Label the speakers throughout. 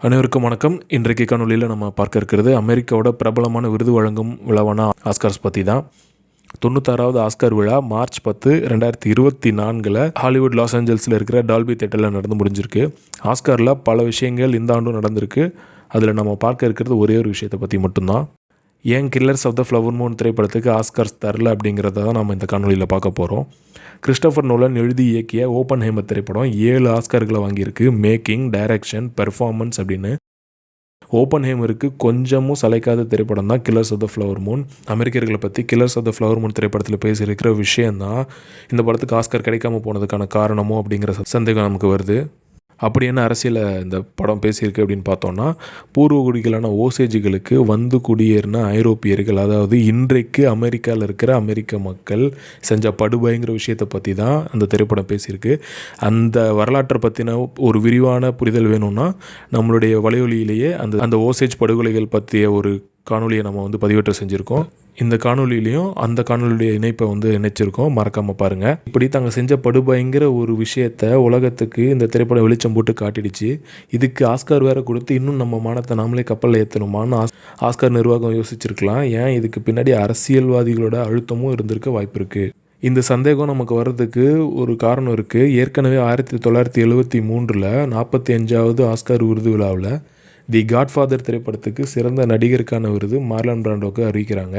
Speaker 1: அனைவருக்கும் வணக்கம். இன்றைக்கு காணொலியில் நம்ம பார்க்க இருக்கிறது அமெரிக்காவோட பிரபலமான விருது வழங்கும் விழாவான ஆஸ்கார்ஸ் பற்றி தான் தொண்ணூத்தாறாவது ஆஸ்கார் விழா மார்ச் பத்து ரெண்டாயிரத்தி இருபத்தி நான்கில் ஹாலிவுட் லாஸ் ஏஞ்சல்ஸில் இருக்கிற டால்பி தேட்டரில் நடந்து முடிஞ்சிருக்கு. ஆஸ்காரில் பல விஷயங்கள் இந்த ஆண்டும் நடந்திருக்கு. அதில் நம்ம பார்க்க இருக்கிறது ஒரே ஒரு விஷயத்தை பற்றி மட்டும்தான். ஏன் killers of the flower moon திரைப்படத்துக்கு ஆஸ்கார்ஸ் தரல அப்படிங்கிறத தான் நம்ம இந்த காணொலியில் பார்க்க போகிறோம் கிறிஸ்டோஃபர் நோலன் எழுதி இயக்கிய ஓப்பன் ஹேமர் திரைப்படம் ஏழு ஆஸ்கர்களை வாங்கியிருக்கு. மேக்கிங் டைரக்ஷன் பெர்ஃபார்மன்ஸ் அப்படின்னு. ஓப்பன் ஹேமருக்கு கொஞ்சமும் சலைக்காத திரைப்படம் தான் killers of the flower moon அமெரிக்கர்களை பற்றி killers of the flower moon திரைப்படத்தில் பேசியிருக்கிற விஷயந்தான் இந்த படத்துக்கு ஆஸ்கர் கிடைக்காம போனதுக்கான காரணமோ அப்படிங்கிற சந்தேகம் நமக்கு வருது. அப்படி என்ன அரசியலை இந்த படம் பேசியிருக்கு அப்படின்னு பார்த்தோன்னா பூர்வ குடிகளான ஓசேஜிகளுக்கு வந்து குடியேறின ஐரோப்பியர்கள் அதாவது இன்றைக்கு அமெரிக்காவில் இருக்கிற அமெரிக்க மக்கள் செஞ்ச படுபயங்கிற விஷயத்தை பற்றி தான் அந்த திரைப்படம் பேசியிருக்கு. அந்த வரலாற்றை பற்றின ஒரு விரிவான புரிதல் வேணும்னா நம்மளுடைய வலையொலியிலேயே அந்த அந்த ஓசேஜ் படுகொலைகள் பற்றிய ஒரு காணொலியை நம்ம வந்து பதிவேற்றம் செஞ்சுருக்கோம். இந்த காணொலியிலையும் அந்த காணொலியுடைய இணைப்பை வந்து இணைச்சிருக்கோம். மறக்காமல் பாருங்கள் இப்படி தாங்க செஞ்ச படுபயங்கிற ஒரு விஷயத்த உலகத்துக்கு இந்த திரைப்படம் வெளிச்சம் போட்டு காட்டிடுச்சு. இதுக்கு ஆஸ்கார் வேற கொடுத்து இன்னும் நம்ம மானத்தை நாமளே கப்பலில் ஏற்றணுமான்னு ஆஸ்கார் நிர்வாகம் யோசிச்சிருக்கலாம். ஏன் இதுக்கு பின்னாடி அரசியல்வாதிகளோட அழுத்தமும் இருந்திருக்க வாய்ப்பு இருக்குது இந்த சந்தேகம் நமக்கு வர்றதுக்கு ஒரு காரணம் இருக்குது ஏற்கனவே ஆயிரத்தி தொள்ளாயிரத்தி எழுபத்தி மூன்றில் நாற்பத்தி அஞ்சாவது ஆஸ்கார் விருது விழாவில் தி காட்ஃபாதர் திரைப்படத்துக்கு சிறந்த நடிகருக்கான விருது மார்லன் பிராண்டோவுக்கு அறிவிக்கிறாங்க.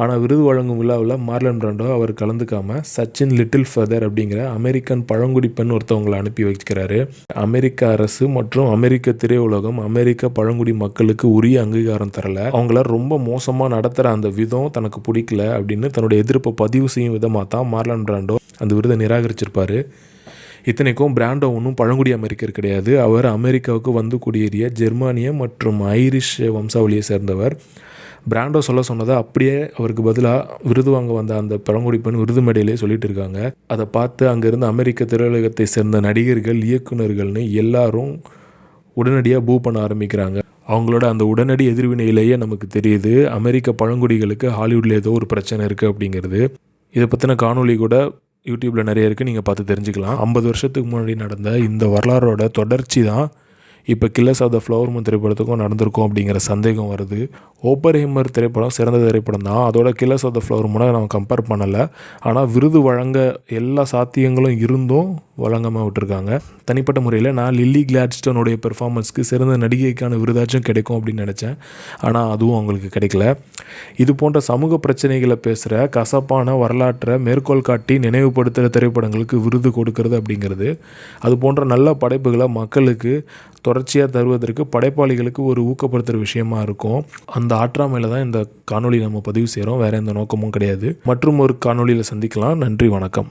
Speaker 1: ஆனால் விருது வழங்கும் விழாவில் மார்லன் பிராண்டோ அவர் கலந்துக்காமல் சச்சின் லிட்டில் ஃபெதர் அப்படிங்கிற அமெரிக்கன் பழங்குடி பெண் ஒருத்தவங்களை அனுப்பி வைக்கிறாரு. அமெரிக்க அரசு மற்றும் அமெரிக்க திரையுலகம் அமெரிக்க பழங்குடி மக்களுக்கு உரிய அங்கீகாரம் தரல. அவங்கள ரொம்ப மோசமாக நடத்துகிற அந்த விதம் தனக்கு பிடிக்கல அப்படின்னு தன்னுடைய எதிர்ப்பை பதிவு செய்யும் விதமாக தான் மார்லன் பிராண்டோ அந்த விருதை நிராகரிச்சிருப்பார். இத்தனைக்கும் பிராண்டோ ஒன்றும் பழங்குடி அமெரிக்கர் கிடையாது. அவர் அமெரிக்காவுக்கு வந்து குடியேறிய ஜெர்மானிய மற்றும் ஐரிஷ் வம்சாவளியை சேர்ந்தவர். பிராண்டோ சொல்ல சொன்னதை அப்படியே அவருக்கு பதிலாக விருது வாங்க வந்த அந்த பழங்குடி பெண் விருது மேடையிலே சொல்லிட்டு இருக்காங்க. அதை பார்த்து அங்கேருந்து அமெரிக்க திரையுலகத்தை சேர்ந்த நடிகர்கள் இயக்குநர்கள்னு எல்லாரும் உடனடியாக பூ பண்ண ஆரம்பிக்கிறாங்க. அவங்களோட அந்த உடனடி எதிர்வினையிலேயே நமக்கு தெரியுது அமெரிக்க பழங்குடிகளுக்கு ஹாலிவுட்டில் ஏதோ ஒரு பிரச்சனை இருக்குது அப்படிங்கிறது. இதை பற்றின காணொலி கூட யூடியூப்பில் நிறைய இருக்குது நீங்கள் பார்த்து தெரிஞ்சுக்கலாம். ஐம்பது வருஷத்துக்கு முன்னாடி நடந்த இந்த வரலாறோட தொடர்ச்சி தான் இப்போ killers of the flower moon திரைப்படத்துக்கும் நடந்திருக்கும் அப்படிங்கிற சந்தேகம் வருது. ஓப்பர் ஹிம்மர் திரைப்படம் சிறந்த திரைப்படம் தான். அதோட கில்லஸ் ஆஃப் த ஃப்ளவர் மூனை நம்ம கம்பேர் பண்ணலை. ஆனால் விருது வழங்க எல்லா சாத்தியங்களும் இருந்தும் வழங்காமல் விட்டுருக்காங்க. தனிப்பட்ட முறையில் நான் லில்லி கிளாட்ஸ்டோனுடைய பெர்ஃபார்மன்ஸ்க்கு சிறந்த நடிகைக்கான விருதாச்சும் கிடைக்கும் அப்படின்னு நினச்சேன். ஆனால் அதுவும் அவங்களுக்கு கிடைக்கல. இது போன்ற சமூக பிரச்சனைகளை பேசுகிற கசப்பான வரலாற்றை மேற்கோள் காட்டி நினைவுபடுத்துகிற திரைப்படங்களுக்கு விருது கொடுக்கறது அப்படிங்கிறது. அது போன்ற நல்ல படைப்புகளை மக்களுக்கு தொடர்ச்சியாக தருவதற்கு படைப்பாளிகளுக்கு ஒரு ஊக்கப்படுத்துகிற விஷயமா இருக்கும். அந்த ஆற்றாமையில் தான் இந்த காணொலி நம்ம பதிவு செய்கிறோம் வேறு எந்த நோக்கமும் கிடையாது. மற்றும் ஒரு காணொலியில் சந்திக்கலாம். நன்றி வணக்கம்.